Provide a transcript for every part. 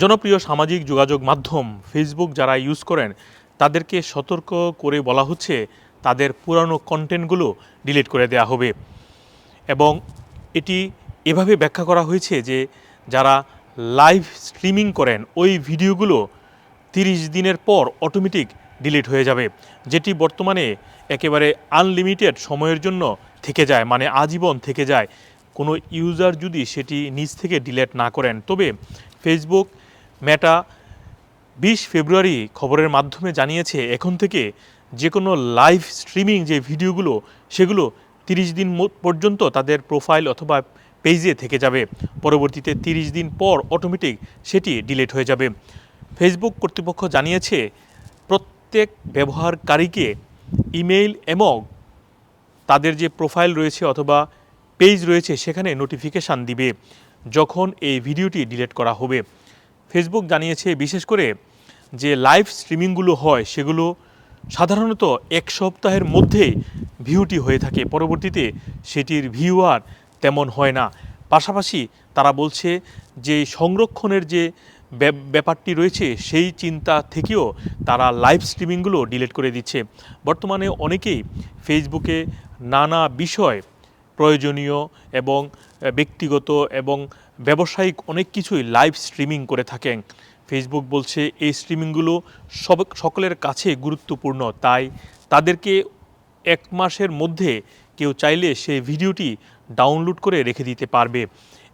জনপ্রিয় সামাজিক যোগাযোগ মাধ্যম ফেসবুক যারা ইউজ করেন, তাদেরকে সতর্ক করে বলা হচ্ছে তাদের পুরানো কন্টেন্টগুলো ডিলিট করে দেওয়া হবে। এবং এটি এভাবে ব্যাখ্যা করা হয়েছে যে যারা লাইভ স্ট্রিমিং করেন, ওই ভিডিওগুলো তিরিশ দিনের পর অটোমেটিক ডিলিট হয়ে যাবে, যেটি বর্তমানে একেবারে আনলিমিটেড সময়ের জন্য থেকে যায় মানে আজীবন থেকে যায়। কোনো ইউজার যদি সেটি নিজ থেকে ডিলিট না করেন, তবে ফেসবুক মেটা বিশ ফেব্রুয়ারি খবরের মাধ্যমে জানিয়েছে, এখন থেকে যে কোনো লাইভ স্ট্রিমিং যে ভিডিওগুলো, সেগুলো তিরিশ দিন পর্যন্ত তাদের প্রোফাইল অথবা পেজে থেকে যাবে। পরবর্তীতে তিরিশ দিন পর অটোমেটিক সেটি ডিলিট হয়ে যাবে। ফেসবুক কর্তৃপক্ষ জানিয়েছে, প্রত্যেক ব্যবহারকারীকে ইমেইল এবং তাদের যে প্রোফাইল রয়েছে অথবা পেজ রয়েছে, সেখানে নোটিফিকেশান দিবে, যখন এই ভিডিওটি ডিলিট করা হবে। ফেসবুক জানিয়েছে, বিশেষ করে যে লাইভ স্ট্রিমিংগুলো হয়, সেগুলো সাধারণত এক সপ্তাহের মধ্যেই ভিউটি হয়ে থাকে। পরবর্তীতে সেটির ভিউ আর তেমন হয় না। পাশাপাশি তারা বলছে যে সংরক্ষণের যে ব্যাপ- ব্যাপারটি রয়েছে, সেই চিন্তা থেকেও তারা লাইভ স্ট্রিমিংগুলো ডিলিট করে দিচ্ছে। বর্তমানে অনেকেই ফেসবুকে নানা বিষয় প্রয়োজনীয় এবং ব্যক্তিগত এবং ব্যবসায়িক অনেক কিছুই লাইভ স্ট্রিমিং করে থাকেন। ফেসবুক বলছে, এই স্ট্রিমিংগুলো সব, সকলের কাছে গুরুত্বপূর্ণ, তাই তাদেরকে এক মাসের মধ্যে কেউ চাইলে সেই ভিডিওটি ডাউনলোড করে রেখে দিতে পারবে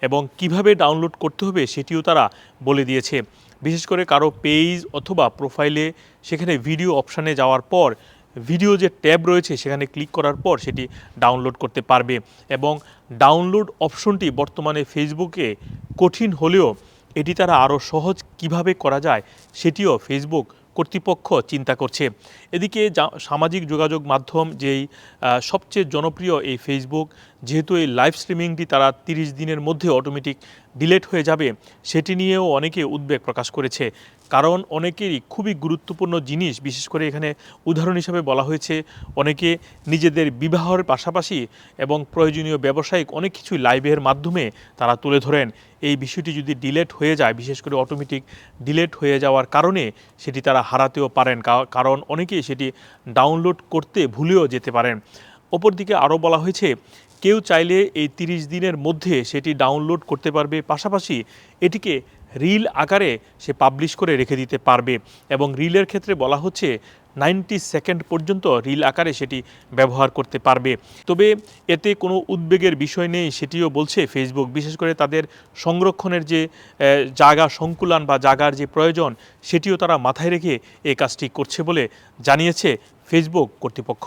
এবং কীভাবে ডাউনলোড করতে হবে সেটিও তারা বলে দিয়েছে। বিশেষ করে কারও পেজ অথবা প্রোফাইলে সেখানে ভিডিও অপশানে যাওয়ার পর ভিডিও যে ট্যাব রয়েছে সেখানে ক্লিক করার পর সেটি ডাউনলোড করতে পারবে এবং ডাউনলোড অপশনটি বর্তমানে ফেসবুকে কঠিন হলেও এটি তারা আরও সহজ কীভাবে করা যায় সেটিও ফেসবুক কর্তৃপক্ষ চিন্তা করছে। এদিকে সামাজিক যোগাযোগ মাধ্যম যেই সবচেয়ে জনপ্রিয় এই ফেসবুক যেহেতু এই লাইভ স্ট্রিমিংটি তারা তিরিশ দিনের মধ্যে অটোমেটিক ডিলেট হয়ে যাবে, সেটি নিয়েও অনেকে উদ্বেগ প্রকাশ করেছে। কারণ অনেকেরই খুবই গুরুত্বপূর্ণ জিনিস, বিশেষ করে এখানে উদাহরণ হিসাবে বলা হয়েছে, অনেকে নিজেদের বিবাহের পাশাপাশি এবং প্রয়োজনীয় ব্যবসায়িক অনেক কিছুই লাইভের মাধ্যমে তারা তুলে ধরেন। এই বিষয়টি যদি ডিলেট হয়ে যায়, বিশেষ করে অটোমেটিক ডিলেট হয়ে যাওয়ার কারণে সেটি তারা হারাতেও পারেন কারণ অনেকেই সেটি ডাউনলোড করতে ভুলেও যেতে পারেন। অপরদিকে আরও বলা হয়েছে কেউ চাইলে এই তিরিশ দিনের মধ্যে সেটি ডাউনলোড করতে পারবে, পাশাপাশি এটিকে রিল আকারে সে পাবলিশ করে রেখে দিতে পারবে এবং রিলের ক্ষেত্রে বলা হচ্ছে নাইনটি সেকেন্ড পর্যন্ত রিল আকারে সেটি ব্যবহার করতে পারবে। তবে এতে কোনো উদ্বেগের বিষয় নেই, সেটিও বলছে ফেসবুক বিশেষ করে তাদের সংরক্ষণের যে জায়গা সংকুলান বা জায়গার যে প্রয়োজন, সেটিও তারা মাথায় রেখে এই কাজটি করছে বলে জানিয়েছে ফেসবুক কর্তৃপক্ষ।